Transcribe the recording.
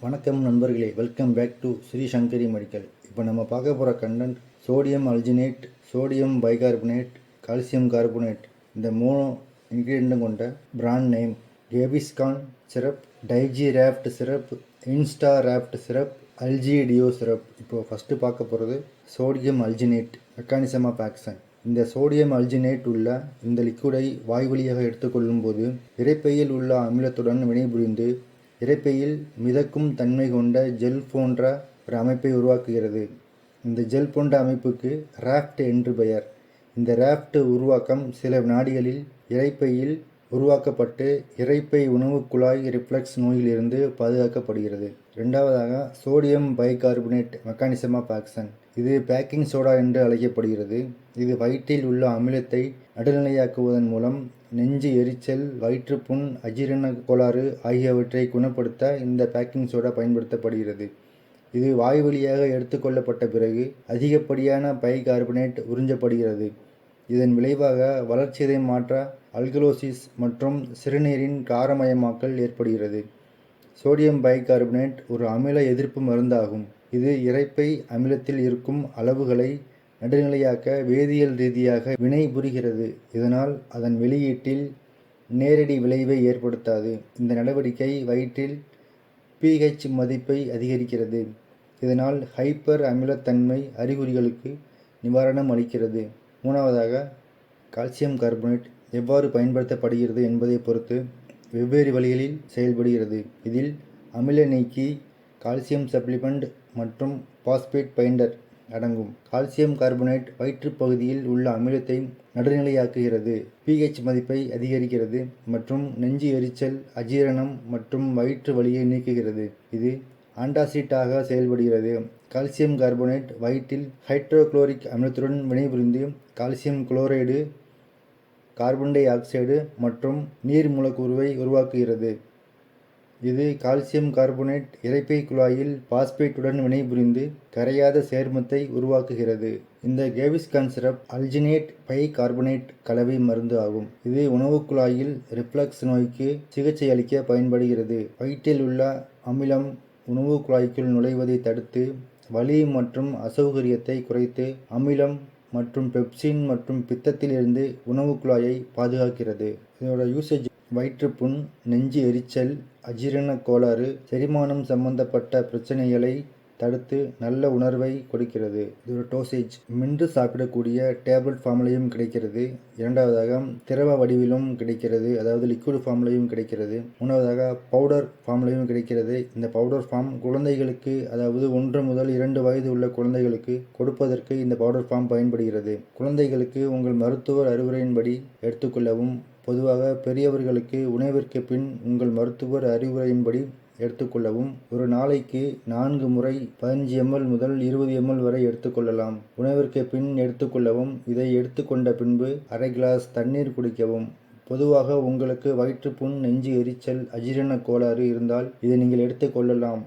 வணக்கம் நண்பர்களே welcome back to Shri Sankari medical இப்போ நம்ம பார்க்க போகிற content sodium alginate sodium bicarbonate calcium carbonate இந்த மூணு இன்க்ரீடியண்ட்டும் கொண்ட brand name Gaviscon syrup Digi raft syrup Insta raft syrup Algi duo syrup இப்போ ஃபஸ்ட்டு பார்க்க போகிறது sodium alginate mechanism of action இந்த சோடியம் அல்ஜினேட் உள்ள இந்த லிக்விடை வாய் வழியாக எடுத்துக்கொள்ளும் போது இறைப்பையில் உள்ள அமிலத்துடன் வினைபுரிந்து இரைப்பையில் மிதக்கும் தன்மை கொண்ட ஜெல் போன்ற ஒரு அமைப்பை உருவாக்குகிறது. இந்த ஜெல் போன்ற அமைப்புக்கு ராஃப்ட் என்று பெயர். இந்த ராஃப்ட் உருவாக்கம் சில வினாடிகளில் இரைப்பையில் உருவாக்கப்பட்டு இரைப்பை உணவுக் குழாய் ரிஃப்ளெக்ஸ் நோயிலிருந்து பாதுகாக்கப்படுகிறது. ரெண்டாவதாக sodium bicarbonate mechanism of action. இது பேக்கிங் சோடா என்று அழைக்கப்படுகிறது. இது வயிற்றில் உள்ள அமிலத்தை நடுநிலையாக்குவதன் மூலம் நெஞ்சு எரிச்சல் வயிற்றுப்புண் அஜீரண கோளாறு ஆகியவற்றை குணப்படுத்த இந்த பேக்கிங் சோடா பயன்படுத்தப்படுகிறது. இது வாய் வழியாக எடுத்துக்கொள்ளப்பட்ட பிறகு அதிகப்படியான பைகார்பனேட் உறிஞ்சப்படுகிறது. இதன் விளைவாக வளர்ச்சிதை மாற்ற அல்கலோசிஸ் மற்றும் சிறுநீரின் காரமயமாக்கல் ஏற்படுகிறது. சோடியம் பைகார்பனேட் ஒரு அமில எதிர்ப்பு மருந்தாகும். இது இரைப்பை அமிலத்தில் இருக்கும் அளவுகளை நடுநிலையாக்க வேதியியல் ரீதியாக வினைபுரிகிறது இதனால் அதன் வெளியீட்டில் நேரடி விளைவை ஏற்படுத்தாது. இந்த நடவடிக்கை வயிற்றில் பிஹெச் மதிப்பை அதிகரிக்கிறது. இதனால் ஹைப்பர் அமிலத்தன்மை அறிகுறிகளுக்கு நிவாரணம் அளிக்கிறது. மூணாவதாக கால்சியம் கார்பனேட் எவ்வாறு பயன்படுத்தப்படுகிறது என்பதை பொறுத்து வெவ்வேறு வழிகளில் செயல்படுகிறது. இதில் அமில நீக்கி கால்சியம் சப்ளிமெண்ட் மற்றும் பாஸ்பேட் பைண்டர் அடங்கும். கால்சியம் கார்பனேட் வயிற்றுப்பகுதியில் உள்ள அமிலத்தை நடுநிலையாக்குகிறது. பிஹெச் மதிப்பை அதிகரிக்கிறது மற்றும் நெஞ்சு எரிச்சல் அஜீரணம் மற்றும் வயிற்று வலியை நீக்குகிறது. இது ஆண்டாசிட்டாக செயல்படுகிறது. கால்சியம் கார்போனேட் வயிற்றில் ஹைட்ரோகுளோரிக் அமிலத்துடன் வினைபுரிந்து calcium chloride carbon dioxide மற்றும் நீர் மூலக்கூறுவை உருவாக்குகிறது. இது கால்சியம் கார்போனேட் இறைப்பை குழாயில் பாஸ்பேட்டுடன் வினைபுரிந்து கரையாத சேர்மத்தை உருவாக்குகிறது. இந்த Gaviscon syrup alginate bicarbonate கலவை மருந்து ஆகும். இது உணவுக் குழாயில் ரிஃப்ளக்ஸ் நோய்க்கு சிகிச்சை அளிக்க பயன்படுகிறது. வயிற்றில் உள்ள அமிலம் உணவு குழாய்க்குள் நுழைவதை தடுத்து வலி மற்றும் அசௌகரியத்தை குறைத்து அமிலம் மற்றும் பெப்சின் மற்றும் பித்தத்திலிருந்து உணவு குழாயை பாதுகாக்கிறது. இதோட யூசேஜ் வயிற்றுப்புண் நெஞ்சு எரிச்சல் அஜீரண கோளாறு செரிமானம் சம்பந்தப்பட்ட பிரச்சனைகளை தடுத்து நல்ல உணர்வை கொடுக்கிறது. இதோட டோசேஜ் மின்று சாப்பிடக்கூடிய டேப்லெட் ஃபார்ம்லேயும் கிடைக்கிறது. இரண்டாவதாக திரவ வடிவிலும் கிடைக்கிறது. அதாவது லிக்விட் ஃபார்ம்லேயும் கிடைக்கிறது. மூணாவதாக பவுடர் ஃபார்ம்லேயும் கிடைக்கிறது. இந்த பவுடர் ஃபார்ம் குழந்தைகளுக்கு அதாவது ஒன்று முதல் இரண்டு வயது உள்ள குழந்தைகளுக்கு கொடுப்பதற்கு இந்த பவுடர் ஃபார்ம் பயன்படுகிறது. குழந்தைகளுக்கு உங்கள் மருத்துவர் அறிவுரையின்படி எடுத்துக்கொள்ளவும் பொதுவாக பெரியவர்களுக்கு உணவிற்கு பின் உங்கள் மருத்துவர் அறிவுரையின்படி எடுத்துக்கொள்ளவும் ஒரு நாளைக்கு நான்கு முறை பதினஞ்சு எம்எல் முதல் இருபது எம்எல் வரை எடுத்துக்கொள்ளலாம். உணவிற்கு பின் எடுத்துக்கொள்ளவும் இதை எடுத்துக்கொண்ட பின்பு அரை கிளாஸ் தண்ணீர் குடிக்கவும். பொதுவாக உங்களுக்கு வயிற்றுப்புண் நெஞ்சு எரிச்சல் அஜீரண கோளாறு இருந்தால் இதை நீங்கள் எடுத்துக்கொள்ளலாம்